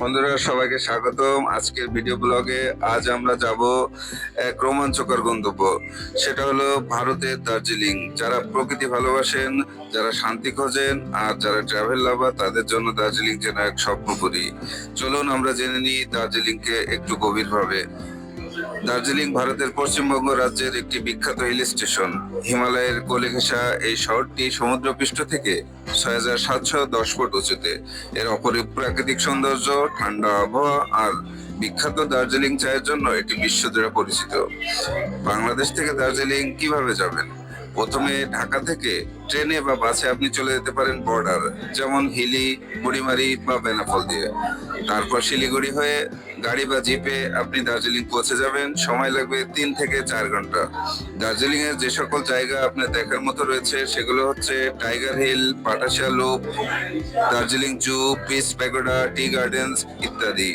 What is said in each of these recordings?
বন্ধুরা, সবাইকে স্বাগতম। আজকের ভিডিও ব্লগে আজ আমরা যাব এক রোমাঞ্চকর গন্তব্য। সেটা হলো ভারতের দার্জিলিং। যারা প্রকৃতি ভালোবাসেন, যারা শান্তি খোঁজেন, আর যারা ট্রাভেল লাভার তাদের জন্য দার্জিলিং যেন এক স্বপ্নপুরী। চলুন আমরা জেনে নিই দার্জিলিংকে একটু গভীরভাবে। দার্জিলিং ভারতের পশ্চিমবঙ্গ রাজ্যের একটি বিখ্যাত হিল স্টেশন হিমালয়ের কোলে এই শহরটি সমুদ্রপৃষ্ঠ থেকে ছয় হাজার সাতশো দশ ফুট উঁচুতে। এর অপরূপ প্রাকৃতিক সৌন্দর্য, ঠান্ডা আবহাওয়া আর বিখ্যাত দার্জিলিং চায়ের জন্য এটি বিশ্বজুড়ে পরিচিত। বাংলাদেশ থেকে দার্জিলিং কীভাবে যাবেন? প্রথমে ঢাকা থেকে ট্রেনে বা বাসে আপনি চলে যেতে পারেন বর্ডার, যেমন হিলি, বুড়িমারি বা বেনাফল দিয়ে। তারপর শিলিগুড়ি হয়ে গাড়ি বা জিপে আপনি দার্জিলিং পৌঁছে যাবেন। সময় লাগবে তিন থেকে চার ঘণ্টা। দার্জিলিং এর যে সকল জায়গা আপনার দেখার মতো রয়েছে, সেগুলো হচ্ছে Tiger Hill, Batasia Loop, Darjeeling zoo peace pagoda, tea gardens ইত্যাদি।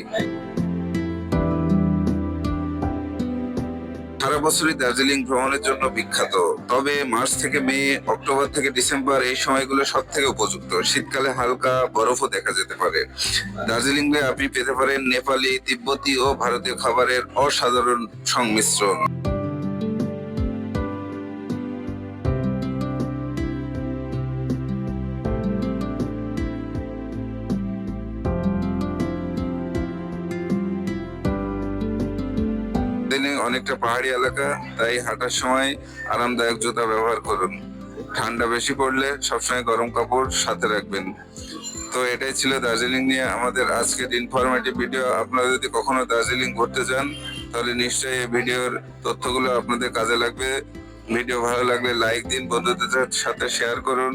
বছরই দার্জিলিং ভ্রমণের জন্য বিখ্যাত। তবে মার্চ থেকে মে, অক্টোবর থেকে ডিসেম্বর এই সময়গুলো সব থেকে উপযুক্ত। শীতকালে হালকা বরফও দেখা যেতে পারে। দার্জিলিং এ আপনি পেতে পারেন নেপালি, তিব্বতি ও ভারতীয় খাবারের অসাধারণ সংমিশ্রণ। দার্জিলিং অনেকটা পাহাড়ি এলাকা, তাই হাঁটার সময় আরামদায়ক জুতা ব্যবহার করুন। ঠান্ডা বেশি পড়লে সবসময় গরম কাপড় সাথে রাখবেন। তো এটাই ছিল দার্জিলিং নিয়ে আমাদের আজকের ইনফরমেটিভ ভিডিও আপনারা যদি কখনো দার্জিলিং ঘুরতে যান তাহলে নিশ্চয়ই এই ভিডিওর তথ্যগুলো আপনাদের কাজে লাগবে। ভিডিও ভালো লাগলে লাইক দিন, বন্ধুদের সাথে শেয়ার করুন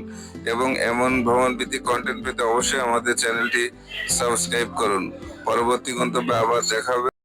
এবং এমন ভ্রমণ ভিত্তিক কন্টেন্ট পেতে অবশ্যই আমাদের চ্যানেলটি সাবস্ক্রাইব করুন। পরবর্তী গন্তব্যে আবার দেখা হবে।